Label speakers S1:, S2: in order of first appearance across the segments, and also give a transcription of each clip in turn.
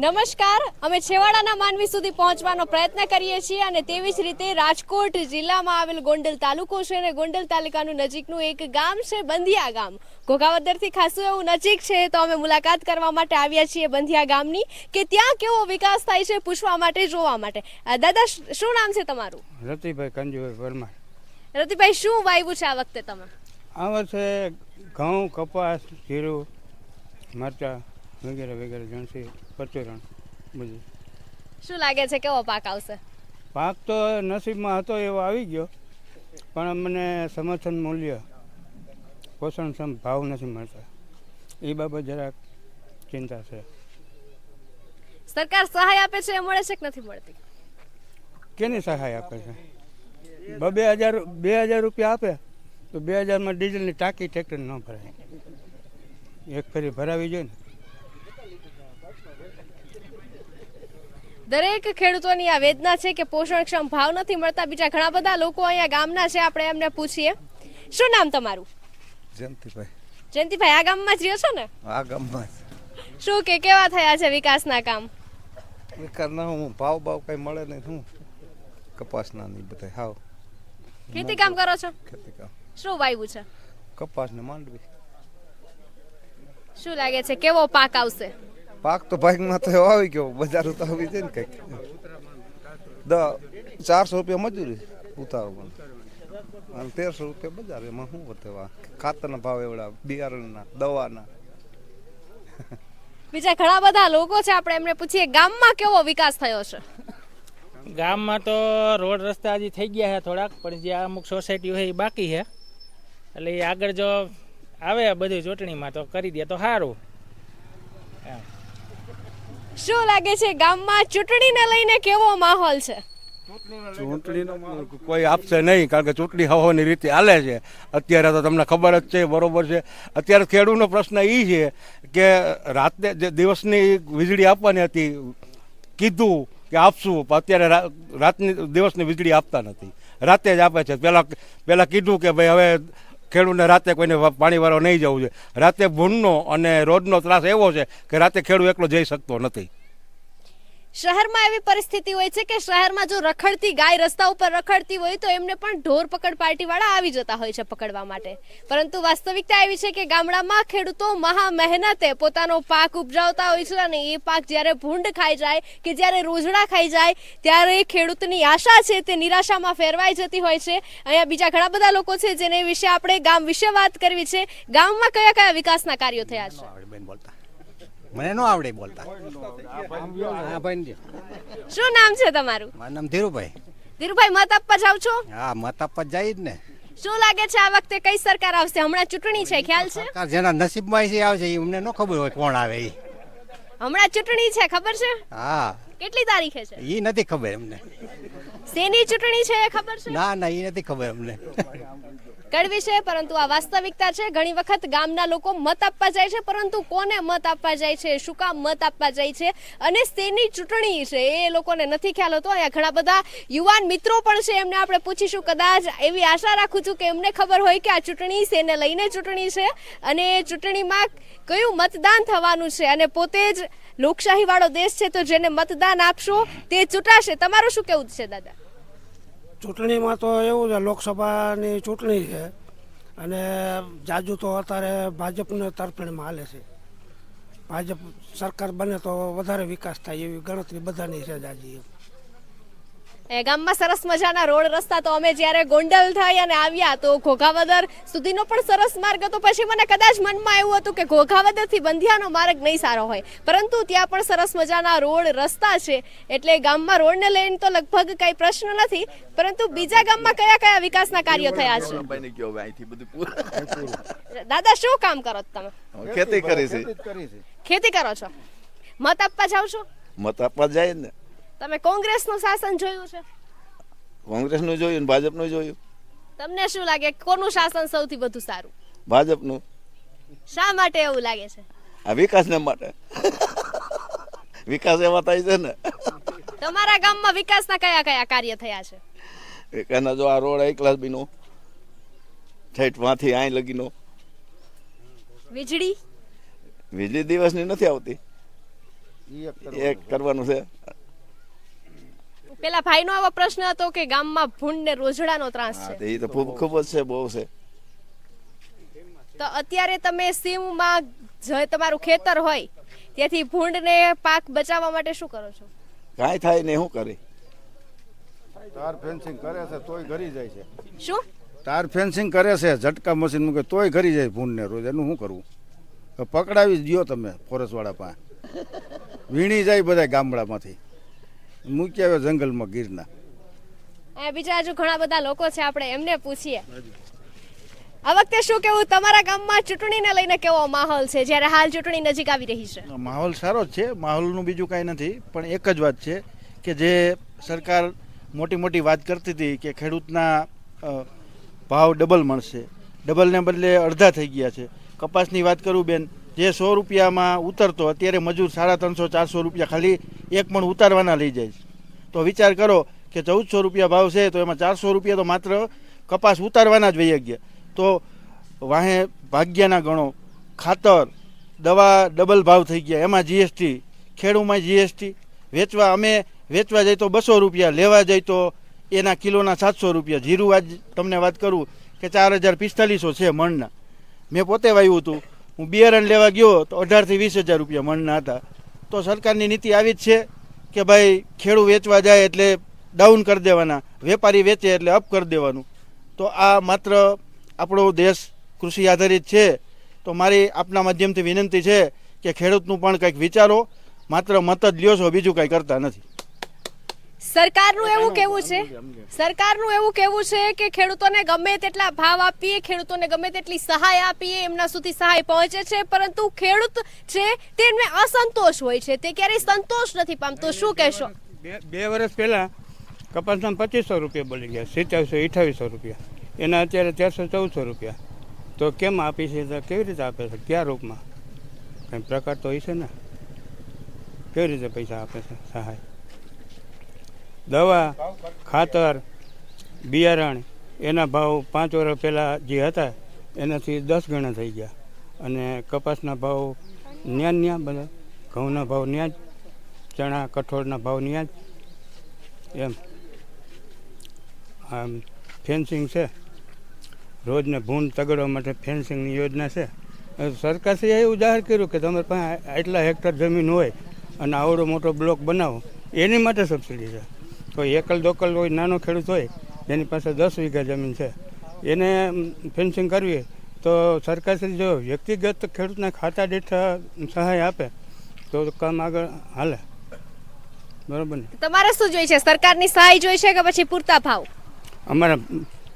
S1: નમસ્કાર. અમે છેવાડાના માનવી સુધી પહોંચવાનો પ્રયત્ન કરીએ છીએ અને તેવી જ રીતે રાજકોટ જિલ્લામાં આવેલ ગોંડલ તાલુકો છે અને ગોંડલ તાલુકાનું નજીકનું એક ગામ છે બંધિયા ગામ. ઘોઘાવદરથી ખાસું એવું નજીક છે તો અમે મુલાકાત કરવા માટે આવ્યા છીએ બંધિયા ગામની કે ત્યાં કેવો વિકાસ થાય છે પૂછવા માટે જોવા માટે. દાદા શું નામ છે તમારું?
S2: રતિભાઈ કંજુભાઈ પરમાર.
S1: રતિભાઈ શું વાવ્યું છે આ વખતે તમે?
S2: આ વર્ષે ઘઉં કપાસ જીરું મરચાં વગેરે વગેરે જણસી પરચુરણ બધું.
S1: શું લાગે છે કેવો પાક આવશે?
S2: પાક તો નસીબમાં હતો એવો આવી ગયો પણ મને સમર્થન મૂલ્ય પોષણક્ષમ ભાવ નથી મળતા. એ બાબત જરાક ચિંતા છે.
S1: સરકાર સહાય આપે છે એ મળે છે કે નથી મળતી?
S2: કેની સહાય આપે છે? બે હજાર બે હજાર રૂપિયા આપે તો બે હજારમાં ડીઝલની ટાંકી ટ્રેક્ટર ન ભરાય. એક ફેરી ભરાવી જોઈએ ને.
S1: દરેક ખેડૂતોની આ વેદના છે કે પોષણક્ષમ ભાવ નથી મળતા. બીજા ઘણા બધા લોકો અહીંયા ગામના છે. આપણે એમને પૂછીએ. શું નામ તમારું?
S3: જયંતિભાઈ.
S1: જયંતિભાઈ આ ગામમાં જ રહ્યો છો ને?
S3: આ ગામમાં
S1: શું કે કેવા થયા છે વિકાસના કામ?
S3: વિકાસના હું ભાવ ભાવ કઈ મળે નહીં. શું? કપાસના નહીં બધા હાવ.
S1: ખેતી કામ કરો છો?
S3: ખેતી કામ.
S1: શું વાવ્યું છે?
S3: કપાસ ને માંડવી.
S1: શું લાગે છે? કેવો પાક આવશે?
S3: પાક તો ભાગમાં તો એવો આવી ગયો બજાર તો આવી જાય ને કંઈક. દ ચારસો રૂપિયા મજૂરી ઉતારો અને તેરસો રૂપિયા બજાર એમાં શું વધેવા ખાતરના ભાવ એવડા બિયારણના દવાના.
S1: બીજા ઘણા બધા લોકો છે આપણે એમને પૂછીએ ગામમાં કેવો વિકાસ થયો છે?
S4: ગામમાં તો રોડ રસ્તા હજી થઈ ગયા છે થોડાક પણ જે અમુક સોસાયટીઓ છે એ બાકી છે. એટલે એ આગળ જો આવે બધું ચૂંટણીમાં તો કરી દે તો સારું. એમ.
S1: શું લાગે છે, ગામમાં ચૂંટણીને લઈને કેવો માહોલ છે?
S5: ચૂંટણીનો કોઈ આપશે નહીં, કારણ કે ચૂંટણી હવાની રીતે હાલે છે. અત્યારે તો તમને ખબર જ છે, બરોબર છે. અત્યારે ખેડૂતનો પ્રશ્ન એ છે કે રાતને જે દિવસની વીજળી આપવાની હતી, કીધું કે આપશું, પણ અત્યારે રાતની, દિવસની વીજળી આપતા નથી. રાતે જ આપે છે. પહેલાં પહેલાં કીધું કે ભાઈ હવે ખેડૂતને રાતે કોઈને પાણી વાળવા નહીં જવું જોઈએ. રાતે ભૂનનો અને રોડનો ત્રાસ એવો છે કે રાતે ખેડૂત એકલો જઈ શકતો નથી.
S1: શહેરમાં એવી પરિસ્થિતિ હોય છે કે શહેરમાં જો રખડતી ગાય રસ્તા ઉપર રખડતી હોય તો એમને પણ ઢોર પકડ પાર્ટી વાળા આવી જતા હોય છે પકડવા માટે. પરંતુ વાસ્તવિકતા એવી છે કે ગામડામાં ખેડૂતો મહા મહેનતે પોતાનો પાક ઉપજાવતા હોય છે અને એ પાક જ્યારે ભૂંડ ખાઈ જાય કે જ્યારે રોજડા ખાઈ જાય, ત્યારે ખેડૂતની આશા છે તે નિરાશામાં ફેરવાઈ જતી હોય છે. અહીંયા બીજા ઘણા બધા લોકો છે જેને વિશે આપણે ગામ વિશે વાત કરવી છે. ગામમાં કયા કયા વિકાસના કાર્યો થયા છે?
S6: મને નો આવડે બોલતા.
S1: શું નામ છે તમારું?
S6: મારું નામ ધીરુભાઈ.
S1: ધીરુભાઈ મત આપવા જાવ છો?
S6: હા મત આપવા જાય જ ને.
S1: શું લાગે છે આ વખતે કઈ સરકાર આવશે? હમણાં ચૂંટણી છે ખ્યાલ છે?
S6: સરકાર જેના નસીબમાં છે આવશે એ અમને નો ખબર હોય કોણ આવે એ.
S1: હમણાં ચૂંટણી છે ખબર છે?
S6: હા.
S1: કેટલી તારીખે છે?
S6: એ નથી ખબર અમને.
S1: શેની ચૂંટણી છે એ ખબર છે?
S6: ના ના એ નથી ખબર અમને.
S1: કડવી છે પરંતુ આ વાસ્તવિકતા છે. ઘણી વખત ગામના લોકો મત આપવા જાય છે પરંતુ કોને મત આપવા જાય છે? શું કામ મત આપવા જાય છે? અને શેની ચૂંટણી છે એ લોકોને નથી ખ્યાલ હોતો. અહીંયા ઘણા બધા યુવાન મિત્રો પણ છે. એમને આપણે પૂછીશું કદાચ એવી આશા રાખું છું કે એમને ખબર હોય કે આ ચૂંટણી શેને લઈને ચૂંટણી છે અને ચૂંટણીમાં કયું મતદાન થવાનું છે. અને પોતે જ લોકશાહી વાળો દેશ છે તો જેને મતદાન આપશો તે ચૂંટાશે. તમારું શું કેવું છે દાદા?
S7: ચૂંટણીમાં તો એવું છે, લોકસભાની ચૂંટણી છે અને જાજુ તો અત્યારે ભાજપને તરફેણમાં હાલે છે. ભાજપ સરકાર બને તો વધારે વિકાસ થાય એવી ગણતરી બધાની છે જાજી. એમ
S1: ગામમાં સરસ મજાના રોડ રસ્તા તો અમે જ્યારે ગોંડલ થઈ અને આવ્યા તો ઘોઘાવદર સુધીનો પણ સરસ માર્ગ હતો. પછી મને કદાચ મનમાં એવું હતું કે ઘોઘાવદરથી બંધિયાનો માર્ગ નહીં સારો હોય. પરંતુ ત્યાં પણ સરસ મજાના રોડ રસ્તા છે. એટલે ગામમાં રોડને લઈને તો લગભગ કઈ પ્રશ્ન નથી. પરંતુ બીજા ગામમાં કયા કયા વિકાસના કાર્યો થયા છે? દાદા શું કામ કરો છો તમે?
S8: ખેતી કરી છે.
S1: ખેતી કરો છો? મત આપવા જાવ છો?
S8: મત આપવા જાય ને.
S1: તમે કોંગ્રેસનું શાસન જોયું છે?
S8: કોંગ્રેસનું જોયું ને ભાજપનું જોયું.
S1: તમને શું લાગે કોનું શાસન સૌથી વધુ સારું?
S8: ભાજપનું.
S1: શા માટે એવું લાગે છે?
S8: આ વિકાસને માટે. વિકાસ એવા થાય છે ને.
S1: તમારા ગામમાં વિકાસના કયા કયા કાર્ય થયા છે?
S8: એક એના જો આ રોડ એક ક્લાસ બીનો ઠેઠમાંથી આઈ લગીનો.
S1: વીજળી?
S8: વીજળી દિવસની નથી આવતી. એક કરવાનું છે.
S1: પેલા ભાઈનો આવો પ્રશ્ન હતો કે ગામમાં ભૂંડ ને રોજડાનો ત્રાસ છે.
S8: એ તો ખૂબ ખૂબ જ છે બહુ છે.
S1: તો અત્યારે તમે સીમમાં જે તમારું ખેતર હોય ત્યાંથી ભૂંડને પાક બચાવવા માટે શું કરો છો?
S8: કાંઈ થાય ને શું કરે?
S3: તાર ફેન્સિંગ કરે છે તોય ઘરી જાય છે.
S1: શું?
S3: તાર ફેન્સિંગ કરે છે ઝટકા મશીન મૂકે તોય ઘરી જાય ભૂંડને રોજ. એનું શું કરવું તો પકડાવી દો તમે તમે ફોરેસ્ટવાળા પાસે. વીણી જાય બધા ગામડામાંથી. મૂકી આવ્યો જંગલમાં ગીરના.
S1: બીજા હજુ ઘણા બધા લોકો છે આપણે એમને પૂછીએ. આ વખતે શું કેવું? તમારા ગામમાં ચૂંટણીને લઈને કેવો માહોલ છે? જ્યારે હાલ ચૂંટણી નજીક આવી રહી છે.
S9: માહોલ સારો જ છે. માહોલનું બીજું કાંઈ નથી. પણ એક જ વાત છે કે જે સરકાર મોટી મોટી વાત કરતી હતી કે ખેડૂતના ભાવ ડબલ મળશે. ડબલને બદલે અડધા થઈ ગયા છે. કપાસની વાત કરું બેન. જે સો રૂપિયામાં ઉતરતો, અત્યારે મજૂર સાડા ત્રણસો, ચારસો રૂપિયા ખાલી એક પણ ઉતારવાના લઈ જાય તો વિચાર કરો કે ચૌદસો રૂપિયા ભાવ છે, તો એમાં ચારસો રૂપિયા તો માત્ર કપાસ ઉતારવાના જ વહી ગયા તો વાહે ભાગ્યના ગણો, ખાતર, દવા ડબલ ભાવ થઈ ગયા, એમાં જીએસટી ખેડૂમાં જીએસટી વેચવા અમે વેચવા જઈએ તો બસો રૂપિયા, લેવા જઈએ તો એના કિલોના સાતસો રૂપિયા. જીરું આજ તમને વાત કરું કે ચાર હજાર પિસ્તાલીસો છે મણના. મેં પોતે વાવ્યું હતું. હું બિયારણ લેવા ગયો તો અઢારથી વીસ હજાર રૂપિયા મણના હતા. તો સરકારની નીતિ આવી જ છે કે ભાઈ ખેડૂત વેચવા જાય એટલે ડાઉન કરી દેવાના, વેપારી વેચે એટલે અપ કરી દેવાનું. તો આ માત્ર આપણો દેશ કૃષિ આધારિત છે. તો મારી આપના માધ્યમથી વિનંતી છે કે ખેડૂતનું પણ કંઈક વિચારો, માત્ર મત જ લ્યો છો, બીજું કંઈ કરતા નથી.
S1: સરકારનું એવું કેવું છે? સરકારનું એવું કેવું છે કે ખેડૂતોને ગમે તેટલા ભાવ આપીએ ખેડૂતોને ગમે તેટલી સહાય આપીએ એમના સુધી સહાય પહોંચે છે પરંતુ ખેડૂત છે તેમને અસંતોષ હોય છે. તે ક્યારેય સંતોષ નથી પામતો. શું કહેશો?
S2: બે વર્ષ પહેલાં કપાસના પચીસો રૂપિયા બોલી ગયા સિત્યાવીસો અઠાવીસો રૂપિયા. એના અત્યારે ચારસો ચૌદસો રૂપિયા. તો કેમ આપી છે? કેવી રીતે આપે છે? કયા રૂપમાં? કંઈ પ્રકાર તો હોય છે ને? કેવી રીતે પૈસા આપે છે? સહાય? દવા, ખાતર, બિયારણ, એના ભાવ પાંચ વર્ષ પહેલાં જે હતા, એનાથી દસ ગણા થઈ ગયા. અને કપાસના ભાવ ન્યા ન્યા બધા. ઘઉંના ભાવ ન્યા જ ચણા, કઠોળના ભાવ ન્યા જ એમ. આમ ફેન્સિંગ છે. રોજને ભૂંડ તગડવા માટે ફેન્સિંગની યોજના છે. સરકારશ્રીએ એવું જાહેર કર્યું કે તમારી પાસે આટલા હેક્ટર જમીન હોય અને આવડો મોટો બ્લોક બનાવો, એની માટે સબસિડી છે. કોઈ એકલ દોકલ હોય નાનો ખેડૂત હોય એની પાસે દસ વીઘા જમીન છે એને ફેન્સિંગ કરવી તો સરકારશ્રી જો વ્યક્તિગત ખેડૂતને ખાતા દીઠ સહાય આપે તો કામ આગળ હાલે. બરોબર ને?
S1: તમારે શું જોઈએ છે? સરકારની સહાય જોઈએ છે કે પછી પૂરતા ભાવ?
S2: અમારે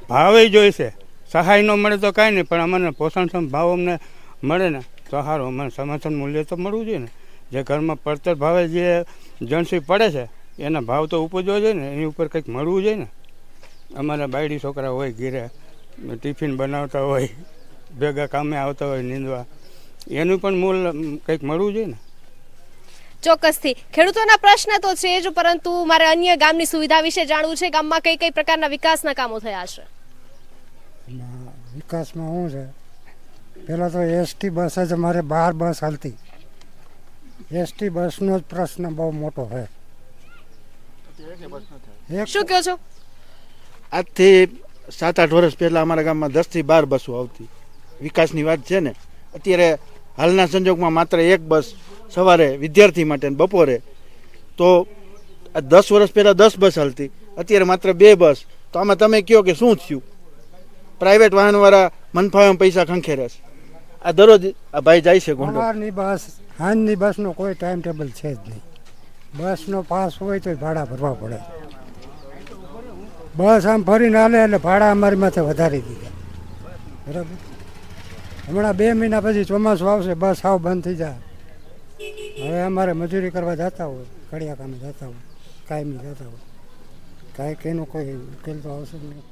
S2: ભાવે જોઈશે સહાય ન મળે તો કાંઈ નહીં પણ અમને પોષણક્ષમ ભાવ અમને મળે ને તો સારું. અમને સમર્થન મૂલ્ય તો મળવું જોઈએ ને. જે ઘરમાં પડતર ભાવે જે જણસી પડે છે એના ભાવ તો ઉપજવો જોઈએ ને એની ઉપર કંઈક મળવું જોઈએ ને. અમારા બાયડી છોકરા હોય ઘીરે ટિફિન બનાવતા હોય ભેગા કામે આવતા હોય નીંદવા એનું પણ મૂલ કંઈક મળવું જોઈએ ને.
S1: ચોક્કસથી. ખેડૂતોના પ્રશ્ન તો છે જ પરંતુ મારે અન્ય ગામની સુવિધા વિશે જાણવું છે. ગામમાં કઈ કઈ પ્રકારના વિકાસના કામો થયા છે?
S7: વિકાસમાં શું છે? પહેલાં તો એસટી બસ જ અમારે બાર બસ હાલતી. એસટી બસનો જ પ્રશ્ન બહુ મોટો છે.
S1: શું કહો છો?
S9: આજથી સાત આઠ વર્ષ પહેલાં અમારા ગામમાં દસથી બાર બસો આવતી. વિકાસની વાત છે ને અત્યારે હાલના સંજોગમાં માત્ર એક બસ સવારે વિદ્યાર્થી માટે ને બપોરે. તો આ દસ વર્ષ પહેલાં દસ બસ હાલતી અત્યારે માત્ર બે બસ. તો આમાં તમે કહો કે શું થયું? પ્રાઇવેટ વાહનવાળા મનફાવે પૈસા ખંખેરે છે. આ દરરોજ આ ભાઈ જાય છે ગોંડલ.
S7: બસ હાંજની બસનો કોઈ ટાઈમ ટેબલ છે જ નહીં. બસનો પાસ હોય તો ભાડા ભરવા પડે. બસ આમ ફરીને હાલે એટલે ભાડા અમારી માથે વધારી દીધા. બરાબર? હમણાં બે મહિના પછી ચોમાસું આવશે, બસ આવ બંધ થઈ જાય. હવે અમારે મજૂરી કરવા જતા હોય કડિયા કામે જતા હોય, કાયમી જતા હોય. કાંઈક એનું કોઈ ઉકેલ તો આવશે નહીં.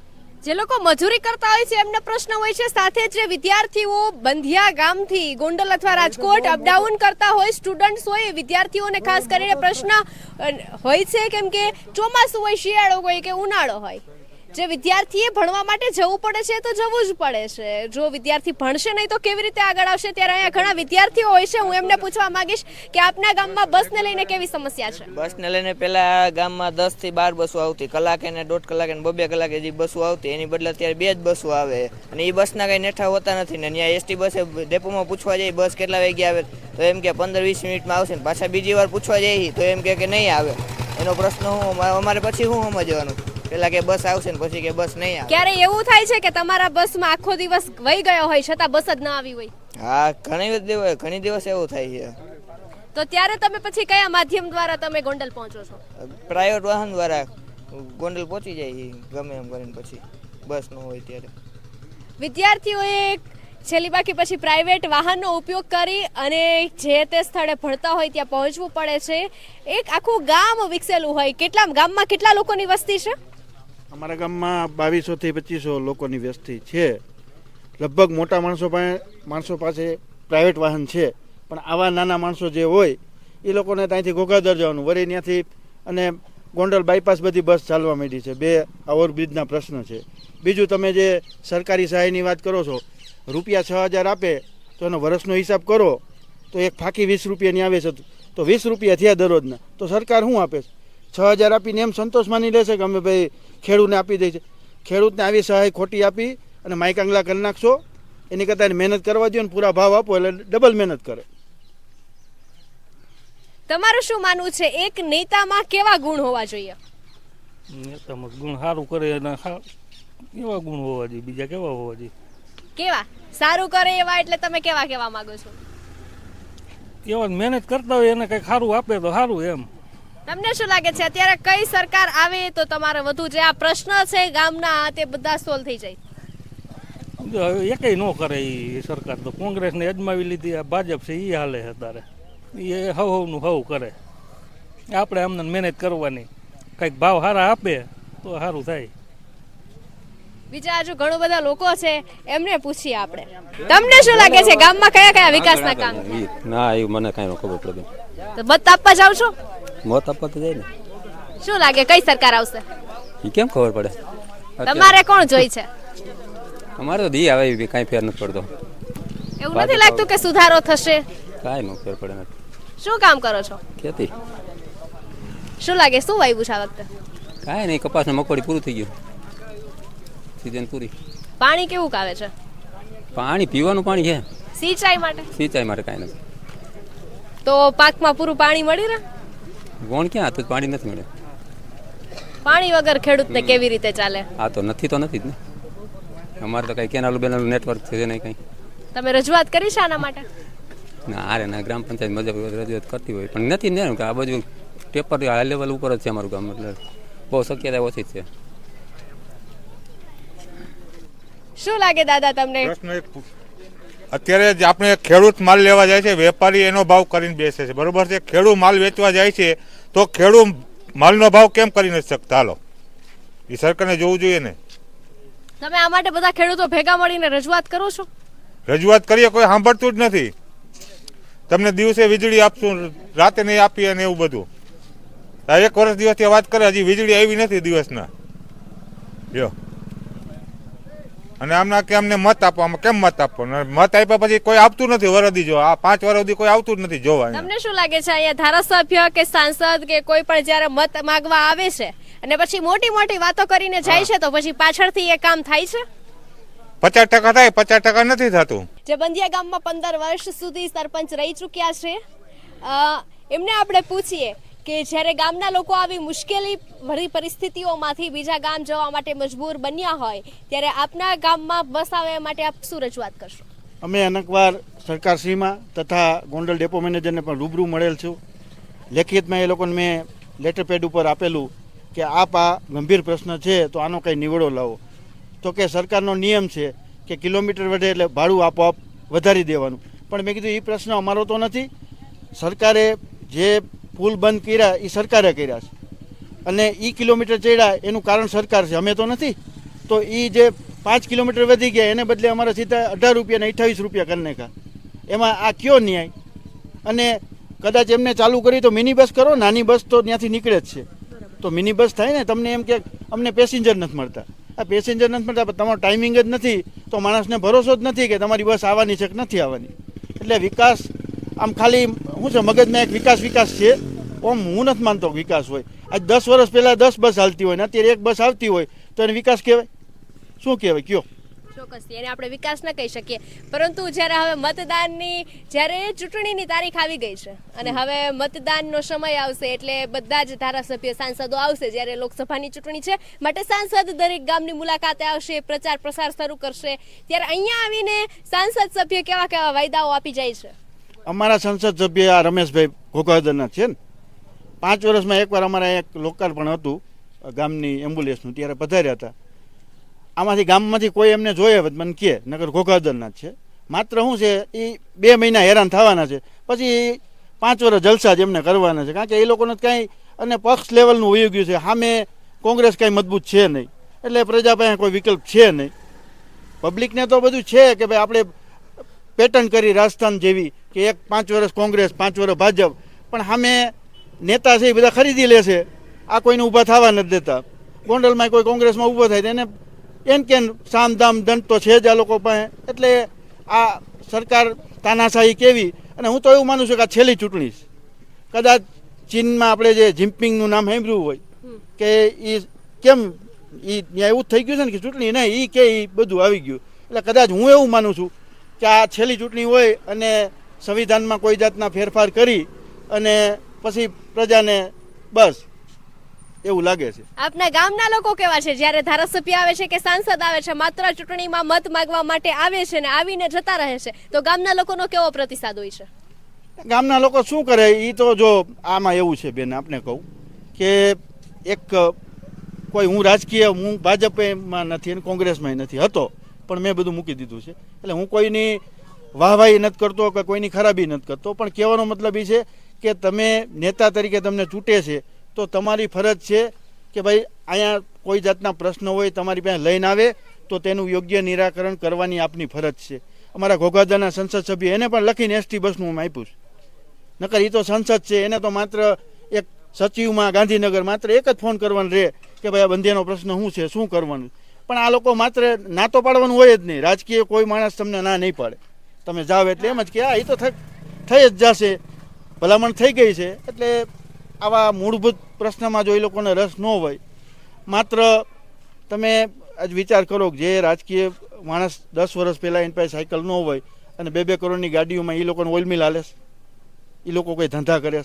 S1: જે લોકો મજૂરી કરતા હોય છે, એમને પ્રશ્ન હોય છે. સાથે જે વિદ્યાર્થીઓ બંધિયા ગામથી ગોંડલ અથવા રાજકોટ અપડાઉન કરતા હોય સ્ટુડન્ટ્સ હોય વિદ્યાર્થીઓને ખાસ કરીને પ્રશ્ન હોય છે, કેમ કે ચોમાસું હોય, શિયાળો હોય કે ઉનાળો હોય. જે વિદ્યાર્થીએ ભણવા માટે જવું પડે છે તો જવું જ પડે છે. જો વિદ્યાર્થી ભણશે નહીં તો કેવી રીતે આગળ આવશે? ત્યારે અહીંયા ઘણા વિદ્યાર્થીઓ હોય છે. હું એમને પૂછવા માંગીશ કે આપના ગામમાં બસને લઈને કેવી સમસ્યા છે?
S10: બસને લઈને પહેલા ગામમાં દસથી બાર બસો આવતી. કલાકે ને દોઢ કલાકે ને બબે કલાકે જે બસો આવતી, એની બદલે અત્યારે બે જ બસો આવે. અને એ બસના કઈ નેઠા હોતા નથી ને. ત્યાં એસટી બસે ડેપોમાં પૂછવા જઈએ બસ કેટલા વાગે આવે? તો એમ કે પંદર વીસ મિનિટમાં આવશે ને પાછા બીજી વાર પૂછવા જઈએ તો એમ કે નહીં આવે. એનો પ્રશ્ન હું, અમારે પછી શું સમજવાનું? પેલા કે બસ આવશે ને પછી કે બસ નહીં આવે.
S1: ક્યારે એવું થાય છે કે તમારા બસમાં આખો દિવસ વહી ગયો હોય છતાં બસ જ ન આવી હોય?
S10: હા ઘણી દિવસ ઘણી દિવસ એવું થાય છે.
S1: તો ત્યારે તમે પછી કયા માધ્યમ દ્વારા તમે ગોંડલ પહોંચો છો?
S10: પ્રાઇવેટ વાહન દ્વારા ગોંડલ પહોંચી જાય ગમે એમ કરીને પછી બસ ન હોય ત્યારે.
S1: વિદ્યાર્થીઓએ છેલ્લી બાકી પછી પ્રાઇવેટ વાહનનો ઉપયોગ કરી અને જે તે સ્થળે ભણતા હોય ત્યાં પહોંચવું પડે છે. એક આખું ગામ વિકસેલું હોય. કેટલા ગામમાં કેટલા લોકોની વસ્તી છે?
S9: અમારા ગામમાં બાવીસોથી પચીસો લોકોની વસ્તી છે. લગભગ મોટા માણસો પાસે માણસો પાસે પ્રાઇવેટ વાહન છે. પણ આવા નાના માણસો જે હોય, એ લોકોને ત્યાંથી ઘોઘાદર જવાનું. વળી ત્યાંથી અને ગોંડલ બાયપાસ બધી બસ ચાલવા માંડી છે. બે ઓવરબ્રિજના પ્રશ્ન છે. બીજું તમે જે સરકારી સહાયની વાત કરો છો, રૂપિયા છ હજાર આપે, તો એનો વર્ષનો હિસાબ કરો, તો એક ફાંકી વીસ રૂપિયાની આવે છે. તો વીસ રૂપિયા થયા દરરોજના. તો સરકાર શું આપે છે? છ હજાર આપીને એમ સંતોષ માની લેશે કે અમે ભાઈ ખેડૂતને આપી દે છે. ખેડૂતને આવી સહાય ખોટી આપી અને માયકાંગલા કરી નાખશો. એની કરતાં એને મહેનત કરવા દો ને પૂરા ભાવ આપો એટલે ડબલ મહેનત કરે.
S1: તમારું શું માનવું છે? એક નેતામાં કેવા ગુણ હોવા જોઈએ?
S4: નેતામાં ગુણ સારું કરે અને એવા ગુણ હોવા જોઈએ બીજા કેવા હોવા જોઈએ?
S1: કેવા? સારું કરે એવા એટલે તમે કેવા કેવા માંગો છો?
S4: એવા મહેનત કરતા હોય એને કંઈક સારું આપે તો સારું એમ.
S1: તમને શું લાગે છે? અત્યારે કઈ સરકાર આવે તો તમારે વધુ જે આ પ્રશ્ન છે ગામના તે બધા સોલ્વ થઈ જાય.
S4: હવે ન કરે એ સરકાર તો. કોંગ્રેસને અજમાવી લીધી આ ભાજપ છે એ હાલે અત્યારે. એ હવ હવનું હવ કરે. આપણે અમને મહેનત કરવાની. કંઈક ભાવ સારા આપે તો સારું થાય.
S1: બીજા હજુ ઘણો બધા લોકો છે એમને પૂછીએ આપણે. તમને શું લાગે છે ગામમાં કયા કયા વિકાસના કામ?
S6: ના એ મને કાંઈ ખબર પડે.
S1: તો મત આપવા જાવ છો?
S6: મોત આપવા તો જાય ને.
S1: શું લાગે કઈ સરકાર આવશે?
S6: એ કેમ ખબર પડે?
S1: તમારે કોણ જોઈ છે?
S6: અમારે તો દી આવે કાંઈ ફેર નથી પડતો.
S1: એવું નથી લાગતું કે સુધારો થશે?
S6: કાંઈ નો ફેર પડે નથી
S1: શું કામ કરો છો?
S6: ખેતી.
S1: શું લાગે શું વાવ્યું છે આ વખતે?
S6: કાંઈ નહીં કપાસ મકોડી પૂરું થઈ ગયું. સિઝન પૂરી.
S1: પાણી કેવું આવે છે?
S6: પાણી પીવાનું પાણી છે.
S1: સિંચાઈ માટે?
S6: સિંચાઈ માટે કાંઈ નથી.
S1: તો પાકમાં પૂરું પાણી મળી રહે?
S6: ગોણ ક્યાં? હતું પાણી નથી મળે.
S1: પાણી વગર ખેડૂતને કેવી રીતે ચાલે?
S6: આ તો નથી તો નથી જ ને. અમારે તો કઈ કેનાલું બેનાલ નેટવર્ક છે નહીં કંઈ.
S1: તમે રજૂઆત કરી છે આના માટે?
S6: ના અરે ના ગ્રામ પંચાયત મજબ રજૂઆત કરતી હોય પણ નથી ને કે આ બાજુ પેપર હાઈ લેવલ ઉપર જ છે અમારું ગામ એટલે બહુ શક્યતા ઓછી છે.
S1: શું લાગે દાદા તમને?
S11: પ્રશ્ન એક પૂછ- અત્યારે જે આપણે ખેડૂત માલ લેવા જાય છે વેપારી એનો ભાવ કરીને બેસે છે. બરોબર છે? ખેડૂત માલ વેચવા જાય છે તો ખેડૂત માલનો ભાવ કેમ કરી નથી શકતા? હાલો. એ સરકારને જોવું જોઈએ ને.
S1: તમે આ માટે બધા ખેડૂતો ભેગા મળીને રજૂઆત કરો છો?
S11: રજૂઆત કરીએ કોઈ સાંભળતું જ નથી. તમને દિવસે વીજળી આપશું રાતે નહીં આપીએ ને એવું બધું. એક વર્ષ દિવસથી વાત કરે હજી વીજળી આવી નથી દિવસના. લ્યો. અને આમના કે અમને મત આપવામાં કેમ મત આપો? મત આપ્યા પછી કોઈ આવતું નથી વરદી જો આ પાંચ સુધી કોઈ આવતું જ નથી જોવા.
S1: તમને શું લાગે છે અહીંયા ધારાસભ્ય કે સાંસદ કે કોઈ પણ જ્યારે મત માંગવા આવે છે અને પછી મોટી મોટી વાતો કરીને જાય છે તો પછી પાછળથી એ કામ થાય છે?
S11: પચાસ ટકા થાય પચાસ ટકા નથી થતું.
S1: જે બંધિયા ગામમાં પંદર વર્ષ સુધી સરપંચ રહી ચૂક્યા છે એમને આપણે પૂછીએ કે જ્યારે ગામના લોકો આવી મુશ્કેલી ભરી પરિસ્થિતિઓમાંથી બીજા ગામ જવા માટે મજબૂર બન્યા હોય, ત્યારે આપના ગામમાં બસ આવે માટે આપ શું રજૂઆત કરશો?
S9: અમે અનેકવાર સરકારશ્રીમાં તથા ગોંડલ ડેપો મેનેજરને પણ રૂબરૂ મળેલ છું. લેખિતમાં એ લોકોને મેં લેટર પેડ ઉપર આપેલું કે આપ આ ગંભીર પ્રશ્ન છે તો આનો કંઈ નિવડો લાવો. તો કે સરકારનો નિયમ છે કે કિલોમીટર વધે એટલે ભાડું આપોઆપ વધારી દેવાનું. પણ મેં કીધું એ પ્રશ્ન અમારો તો નથી. સરકારે જે પુલ બંધ કર્યા એ સરકારે કર્યા છે. અને એ કિલોમીટર ચડ્યા, એનું કારણ સરકાર છે. અમે તો નથી. તો એ જે પાંચ કિલોમીટર વધી ગયા, એને બદલે અમારે સીધા અઢાર રૂપિયા ને અઠ્ઠાવીસ રૂપિયા કરી નાખ્યા. એમાં આ કયો ન્યાય? અને કદાચ એમને ચાલુ કરી તો મિની બસ કરો, નાની બસ તો ત્યાંથી નીકળે જ છે. તો મિની બસ થાય ને, તમને એમ કે અમને પેસેન્જર નથી મળતા. આ પેસેન્જર નથી મળતા, પણ તમારો ટાઈમિંગ જ નથી. તો માણસને ભરોસો જ નથી કે તમારી બસ આવવાની છે કે નથી આવવાની. એટલે વિકાસ આમ ખાલી શું છે મગજમાં એક વિકાસ વિકાસ છે. ઓમ હું નથી માનતો વિકાસ હોય. આજ દસ વર્ષ પહેલાં દસ બસ હાલતી હોય ને અત્યારે એક બસ આવતી હોય તો એને વિકાસ કહેવાય? શું કહેવાય? કયો?
S1: ચોક્કસથી એને આપણે વિકાસ ન કહી શકીએ. પરંતુ જ્યારે હવે મતદાનની જ્યારે ચૂંટણીની તારીખ આવી ગઈ છે અને હવે મતદાનનો સમય આવશે એટલે બધા જ ધારાસભ્ય સાંસદો આવશે જ્યારે લોકસભાની ચૂંટણી છે માટે સાંસદ દરેક ગામની મુલાકાતે આવશે પ્રચાર પ્રસાર શરૂ કરશે. ત્યારે અહીંયા આવીને સાંસદ સભ્ય કેવા કેવા વાયદાઓ આપી જાય છે?
S9: અમારા સંસદ સભ્ય આ રમેશભાઈ ઘોઘાદરના છે ને. પાંચ વર્ષમાં એકવાર અમારા એક લોકાર્પણ હતું, ગામની એમ્બ્યુલન્સનું, ત્યારે પધાર્યા હતા. આમાંથી ગામમાંથી કોઈ એમને જોઈએ મને કહે નગર ઘોઘાદરના છે. માત્ર શું છે, એ બે મહિના હેરાન થવાના છે. પછી પાંચ વર્ષ જલસા જ એમને કરવાના છે. કારણ કે એ લોકોને કાંઈ, અને પક્ષ લેવલનું વયું ગયું છે. સામે કોંગ્રેસ કાંઈ મજબૂત છે નહીં. એટલે પ્રજા પાસે કોઈ વિકલ્પ છે નહીં. પબ્લિકને તો બધું છે કે ભાઈ આપણે પેટર્ન કરી રાજસ્થાન જેવી કે એક પાંચ વર્ષ કોંગ્રેસ પાંચ વર્ષ ભાજપ. પણ સામે નેતા છે એ બધા ખરીદી લે છે. આ કોઈને ઊભા થવા નથી દેતા. ગોંડલમાં કોઈ કોંગ્રેસમાં ઊભો થાય એને એન કેન સામ દામ દંડ તો છે જ આ લોકો પાસે. એટલે આ સરકાર તાનાશાહી કેવી? અને હું તો એવું માનું છું કે આ છેલ્લી ચૂંટણી છે. કદાચ ચીનમાં આપણે જે જિમ્પિંગનું નામ સાંભળ્યું હોય કે એ કેમ એ ત્યાં એવું થઈ ગયું છે ને કે ચૂંટણી નહીં એ કે એ બધું આવી ગયું. એટલે કદાચ હું એવું માનું છું કે આ છેલ્લી ચૂંટણી હોય અને સંવિધાનમાં કોઈ જાતના ફેરફાર કરી અને પછી પ્રજાને બસ એવું લાગે છે.
S1: આપના ગામના લોકો કેવા છે? જ્યારે ધારાસભ્ય આવે છે કે સાંસદ આવે છે માત્ર ચૂંટણીમાં મત માંગવા માટે આવે છે ને આવીને જતા રહે છે તો ગામના લોકોનો કેવો પ્રતિસાદ હોય છે?
S9: ગામના લોકો શું કરે? એ તો જો આમાં એવું છે બેન આપને કહું કે એક કોઈ હું રાજકીય હું ભાજપમાં નથી અને કોંગ્રેસમાં નથી હતો. પણ મેં બધું મૂકી દીધું છે. એટલે હું કોઈની વાહવાહી નથી કરતો કે કોઈની ખરાબી નથી કરતો. પણ કહેવાનો મતલબ એ છે કે તમે નેતા તરીકે તમને ચૂંટે છે, તો તમારી ફરજ છે કે ભાઈ અહીંયા કોઈ જાતના પ્રશ્ન હોય, તમારી પાસે લઈને આવે, તો તેનું યોગ્ય નિરાકરણ કરવાની આપની ફરજ છે. અમારા ઘોઘાદાના સંસદ સભ્ય એને પણ લખીને એસટી બસનું હું આપ્યું છે. નકર એ તો સંસદ છે, એને તો માત્ર એક સચિવમાં ગાંધીનગર માત્ર એક જ ફોન કરવાનો રહે કે ભાઈ આ બંધેનો પ્રશ્ન શું છે, શું કરવાનું? પણ આ લોકો માત્ર ના તો પાડવાનું હોય જ નહીં. રાજકીય કોઈ માણસ તમને ના નહીં પાડે. તમે જાઓ એટલે એમ જ કે આ એ તો થઈ જ જશે. ભલામણ થઈ ગઈ છે. એટલે આવા મૂળભૂત પ્રશ્નમાં જો એ લોકોને રસ ન હોય, માત્ર તમે આજ વિચાર કરો કે જે રાજકીય માણસ દસ વર્ષ પહેલાં એની પાસે સાયકલ ન હોય અને બે બે કરોડની ગાડીઓમાં એ લોકોને ઓઇલ મિલ હાલે એ લોકો કોઈ ધંધા કરે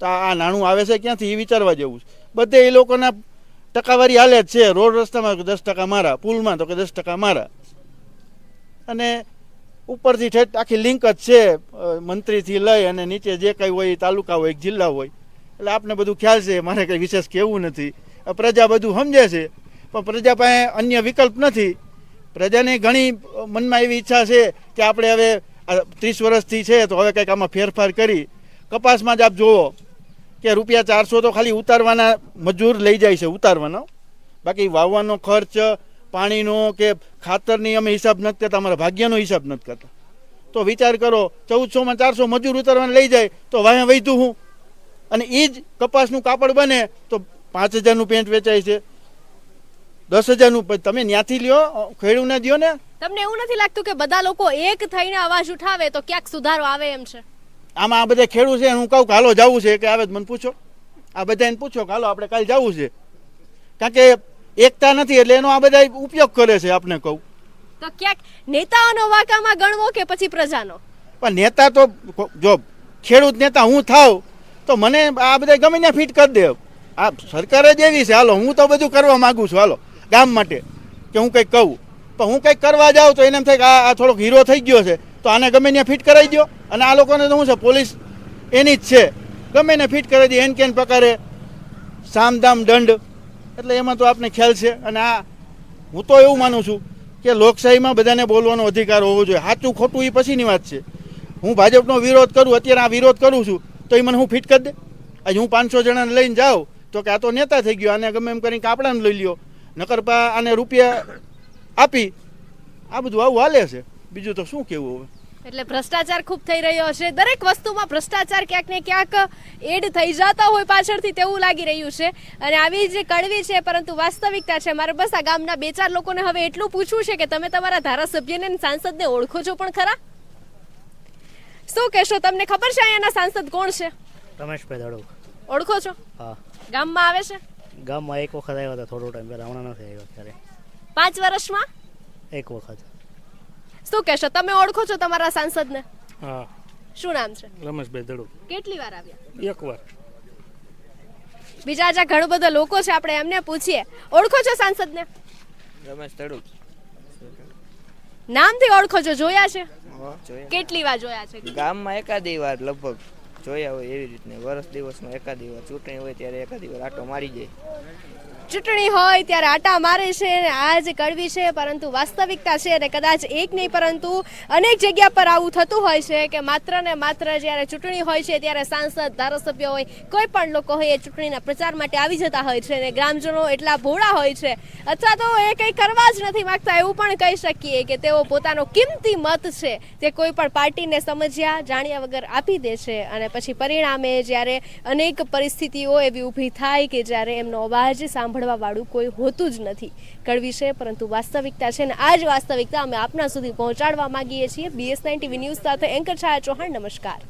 S9: તો આ નાણું આવે છે ક્યાંથી? એ વિચારવા જેવું છે. બધે એ લોકોના ટકાવારી હાલે જ છે. રોડ રસ્તામાં દસ ટકા મારા, પુલમાં તો કે દસ ટકા મારા. અને ઉપરથી ઠેઠ આખી લિંક જ છે મંત્રીથી લઈ અને નીચે જે કંઈ હોય તાલુકા હોય જિલ્લા હોય. એટલે આપને બધું ખ્યાલ છે, મારે કંઈ વિશેષ કહેવું નથી. પ્રજા બધું સમજે છે, પણ પ્રજા પાસે અન્ય વિકલ્પ નથી. પ્રજાને ઘણી મનમાં એવી ઈચ્છા છે કે આપણે હવે ત્રીસ વર્ષથી છે, તો હવે કંઈક આમાં ફેરફાર કરી. કપાસમાં જ આપ જુઓ કે રૂપિયા ચારસો તો ખાલી ઉતારવાના મજૂર લઈ જાય છે, ઉતારવાનો. બાકી વાવવાનો ખર્ચ, પાણીનો કે ખાતરની અમે હિસાબ નથી કરતા, અમારા ભાગ્યનો હિસાબ નથી કરતા. તો વિચાર કરો, ચૌદસોમાં ચારસો મજૂર ઉતારવાને લઈ જાય, તો વાયા વૈધું હું? અને એ જ કપાસનું કાપડ બને, તો પાંચ હજારનું પેન્ટ વેચાય છે. દસ હજારનું તમે ત્યાંથી લ્યો ખેડૂને દો ને.
S1: તમને એવું નથી લાગતું કે બધા લોકો એક થઈને અવાજ ઉઠાવે તો ક્યાંક સુધારો આવે એમ છે?
S9: આમાં આ બધા ખેડૂત છે હું કહું કે હાલો જવું છે કે આવે મને પૂછો. આ બધાને પૂછો કે હાલો આપણે કાલે જવું છે. કારણ કે એકતા નથી એટલે એનો આ બધા ઉપયોગ કરે છે આપને કહું.
S1: તો ક્યાંક નેતાઓનો વાંકામાં ગણવો કે પછી પ્રજાનો?
S9: પણ નેતા તો જો ખેડૂત નેતા હું થાવ તો મને આ બધા ગમે ત્યાં ફિટ કરી દે. આ સરકાર જ એવી છે હાલો હું તો બધું કરવા માગું છું હાલો ગામ માટે. કે હું કંઈક કહું. પણ હું કંઈક કરવા જાઉં તો એને એમ થાય કે આ થોડોક હીરો થઈ ગયો છે. તો આને ગમે ત્યાં ફિટ કરાવી દો અને આ લોકોને તો શું છે, પોલીસ એની જ છે. ગમે એને ફિટ કરાવી દે એન કેન પ્રકારે સામધામ દંડ. એટલે એમાં તો આપને ખ્યાલ છે. અને આ, હું તો એવું માનું છું કે લોકશાહીમાં બધાને બોલવાનો અધિકાર હોવો જોઈએ. સાચું ખોટું એ પછીની વાત છે. હું ભાજપનો વિરોધ કરું, અત્યારે આ વિરોધ કરું છું, તો એ મને હું ફિટ કરી દે? આજે હું પાંચસો જણાને લઈને જાઉં, તો કે આ તો નેતા થઈ ગયો, આને ગમે એમ કરીને કાપડાને લઈ લ્યો. નકરપા આને રૂપિયા આપી, આ બધું આવું હાલે છે. બીજું તો શું કેવું હવે?
S1: એટલે ભ્રષ્ટાચાર ખૂબ થઈ રહ્યો છે દરેક વસ્તુમાં ભ્રષ્ટાચાર ક્યાંક ને ક્યાંક એડ થઈ જતા હોય પાછળથી તેવું લાગી રહ્યું છે. અને આવી જે કડવી છે પરંતુ વાસ્તવિકતા છે. મારે બસ આ ગામના બે ચાર લોકોને હવે એટલું પૂછવું છે કે તમે તમારા ધારાસભ્યને સાંસદને ઓળખો છો પણ ખરા? શું કહેશો? તમને ખબર છે અહીંયાના સાંસદ કોણ છે?
S12: રમેશભાઈ દડો
S1: ઓળખો છો?
S12: હા.
S1: ગામમાં આવે છે?
S12: ગામમાં એક વખત આવ્યો હતો થોડો ટાઈમ પહેલાં. હમણાં નથી આવ્યો અત્યારે.
S1: પાંચ વર્ષમાં?
S12: એક વખત.
S1: શું કહેશો? તમે ઓળખો છો તમારા સાંસદને?
S4: હા.
S1: શું નામ છે?
S4: રમેશભાઈ દડો.
S1: કેટલી વાર આવ્યા?
S4: એકવાર
S1: બીજા જ્યાં ઘણો બધો લોકો છે આપણે એમને પૂછીએ. ઓળખો છો સાંસદને?
S10: રમેશ દડો.
S1: નામથી ઓળખો છો જોયા છે? કેટલી વાર જોયા છે?
S10: ગામમાં એકાદી વાર લગભગ જોયા હોય એવી રીતને. વર્ષ દિવસમાં એકાદી વાર ચૂંટણી હોય ત્યારે એકાદી વાર આટો મારી જાય.
S1: ચૂંટણી હોય ત્યારે આટા મારે છે આ જ કડવી છે, પરંતુ વાસ્તવિકતા છે અને કદાચ એક નહીં, પરંતુ અનેક જગ્યા પર આવું થતું હોય છે કે માત્ર ને માત્ર જ્યારે ચૂંટણી હોય છે ત્યારે સાંસદ, ધારાસભ્ય હોય, કોઈ પણ લોકો હોય એ ચૂંટણીના પ્રચાર માટે આવી જતા હોય છે અને ગ્રામજનો એટલા ભોળા હોય છે. અથવા તો એ કંઈ કરવા જ નથી માંગતા, એવું પણ કહી શકીએ કે તેઓ પોતાનો કિંમતી મત છે તે કોઈ પણ પાર્ટીને સમજ્યા, જાણ્યા વગર આપી દે છે અને પછી પરિણામે જ્યારે અનેક પરિસ્થિતિઓ એવી ઊભી થાય કે જ્યારે એમનો અવાજ સાંભળવા વાળું કોઈ હોતું જ નથી કડવી છે, પરંતુ વાસ્તવિકતા છે ને આ જ વાસ્તવિકતા અમે આપના સુધી પહોંચાડવા માંગીએ છીએ. બીએસ નાઇન ટીવી ન્યૂઝ સાથે એન્કર છાયા ચૌહાણ, નમસ્કાર.